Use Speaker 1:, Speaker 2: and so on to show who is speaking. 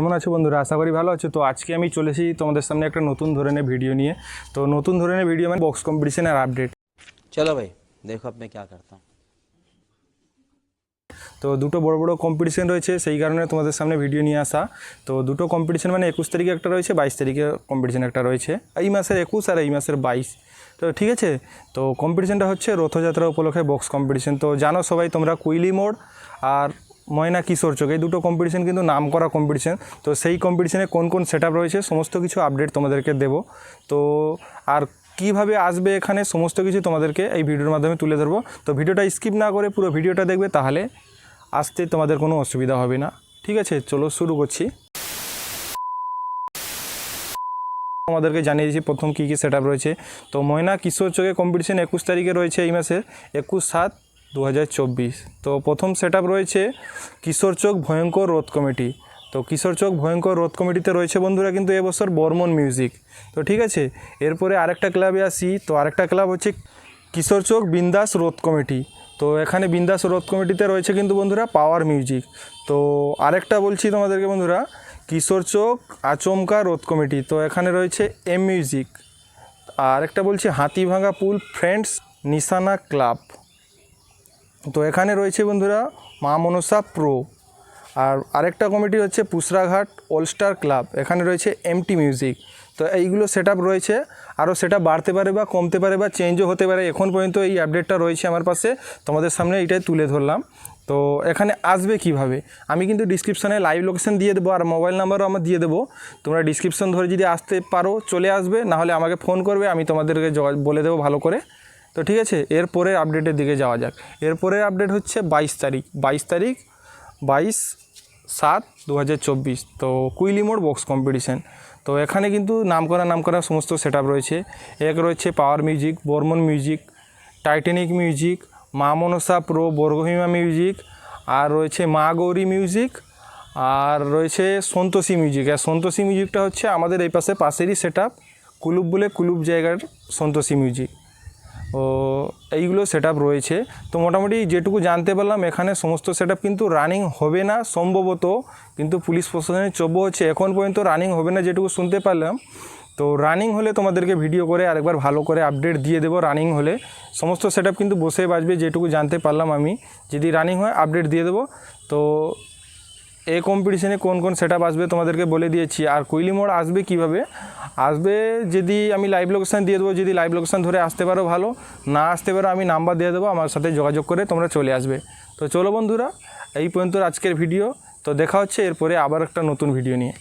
Speaker 1: কেমন আছো বন্ধুরা? আশা করি ভালো আছো। তো আজকে আমি চলেছি তোমাদের সামনে একটা নতুন ধরনের ভিডিও নিয়ে। তো নতুন ধরনের ভিডিও মানে বক্স কম্পিটিশন
Speaker 2: আর আপডেট চলো ভাই দেখো আপনি কে করতাম।
Speaker 1: তো দুটো বড় বড় কম্পিটিশন রয়েছে সেই কারণে তোমাদের সামনে ভিডিও নিয়ে আসা। তো দুটো কম্পিটিশন মানে একুশ তারিখে একটা রয়েছে বাইশ তারিখে কম্পিটিশন একটা রয়েছে। এই মাসের একুশ আর এই মাসের বাইশ। তো ঠিক আছে? তো কম্পিটিশনটা হচ্ছে রথযাত্রা উপলক্ষে বক্স কম্পিটিশন তো জানো সবাই তোমরা কুইলি মোড় আর ময়না কিশোর চোখ, এই দুটো কম্পিটিশন কিন্তু নাম করা কম্পিটিশন তো সেই কম্পিটিশনে কোন কোন সেট রয়েছে, সমস্ত কিছু আপডেট তোমাদেরকে দেব। তো আর কীভাবে আসবে এখানে, সমস্ত কিছু তোমাদেরকে এই ভিডিওর মাধ্যমে তুলে ধরবো। তো ভিডিওটা স্কিপ না করে পুরো ভিডিওটা দেখবে, তাহলে আসতে তোমাদের কোনো অসুবিধা হবে না। ঠিক আছে, চলো শুরু করছি। আমাদেরকে জানিয়ে দিয়েছি প্রথম কী কী সেট রয়েছে। তো ময়না কিশোর চোখে কম্পিটিশন একুশ তারিখে রয়েছে এই মাসের একুশ সাত দু হাজার চব্বিশ। তো প্রথম সেট রয়েছে কিশোর চোখ ভয়ঙ্কর রোধ কমিটি। তো কিশোর চোখ ভয়ঙ্কর রোধ কমিটিতে রয়েছে বন্ধুরা কিন্তু এবছর বর্মন মিউজিক তো ঠিক আছে, এরপরে আরেকটা ক্লাবে আসি। তো আরেকটা ক্লাব হচ্ছে কিশোর চোখ বিন্দাস রোধ কমিটি। তো এখানে বিন্দাস রোধ কমিটিতে রয়েছে কিন্তু বন্ধুরা পাওয়ার মিউজিক তো আরেকটা বলছি তোমাদেরকে বন্ধুরা, কিশোর চোখ আচমকা রোধ কমিটি। তো এখানে রয়েছে এম মিউজিক আর একটা বলছি হাতিভাঙা পুল ফ্রেন্ডস নিশানা ক্লাব তো এখানে রয়েছে বন্ধুরা মা মনসা প্রো। আর আরেকটা কমিটি হচ্ছে পুসরাঘাট অলস্টার ক্লাব এখানে রয়েছে এমটি মিউজিক তো এইগুলো সেট রয়েছে। আরও সেটা বাড়তে পারে বা কমতে পারে বা চেঞ্জও হতে পারে, এখন পর্যন্ত এই আপডেটটা রয়েছে আমার পাশে। তোমাদের সামনে এইটাই তুলে ধরলাম। তো এখানে আসবে কীভাবে? আমি কিন্তু ডিসক্রিপশানে লাইভ লোকেশন দিয়ে দেবো আর মোবাইল নাম্বারও আমার দিয়ে দেবো। তোমরা ডিসক্রিপশন ধরে যদি আসতে পারো, চলে আসবে। নাহলে আমাকে ফোন করবে, আমি তোমাদেরকে বলে দেবো ভালো করে। তো ঠিক আছে এরপরে আপডেটের দিকে যাওয়া যাক। এরপরের আপডেট হচ্ছে বাইশ তারিখ। বাইশ তারিখ, বাইশ সাত দু তো কুইলি মোড় বক্স কম্পিটিশান তো এখানে কিন্তু নাম করা নাম করা সমস্ত সেট রয়েছে। এক রয়েছে power music Barman music titanic music Maa Manasa pro বর্গহিমা music আর রয়েছে মা গৌরী মিউজিক আর রয়েছে সন্তোষী মিউজিক আর সন্তোষী মিউজিকটা হচ্ছে আমাদের এই পাশে পাশেরই সেট আপ কুলুপ বলে কুলুপ জায়গার সন্তোষী মিউজিক ও, এইগুলো সেট রয়েছে। তো মোটামুটি যেটুকু জানতে পারলাম, এখানে সমস্ত সেট কিন্তু রানিং হবে না, সম্ভবত। কিন্তু পুলিশ প্রশাসনের চব্য হচ্ছে, এখন পর্যন্ত রানিং হবে না যেটুকু শুনতে পারলাম। তো রানিং হলে তোমাদেরকে ভিডিও করে আরেকবার ভালো করে আপডেট দিয়ে দেবো রানিং হলে। সমস্ত সেট কিন্তু বসে বাজবে, যেটুকু জানতে পারলাম আমি। যদি রানিং হয় আপডেট দিয়ে দেবো। তো এই কম্পিটিশনে কোন কোন সেট আসবে তোমাদেরকে বলে দিয়েছি। আর কুইলি মোড় আসবে কীভাবে? আসবে যদি আমি লাইভ লোকেশান দিয়ে দেবো, যদি লাইভ লোকেশান ধরে আসতে পারো ভালো, না আসতে পারো আমি নাম্বার দিয়ে দেবো, আমার সাথে যোগাযোগ করে তোমরা চলে আসবে। তো চলো বন্ধুরা, এই পর্যন্ত আজকের ভিডিও তো দেখা হচ্ছে এরপরে আবার একটা নতুন ভিডিও নিয়ে।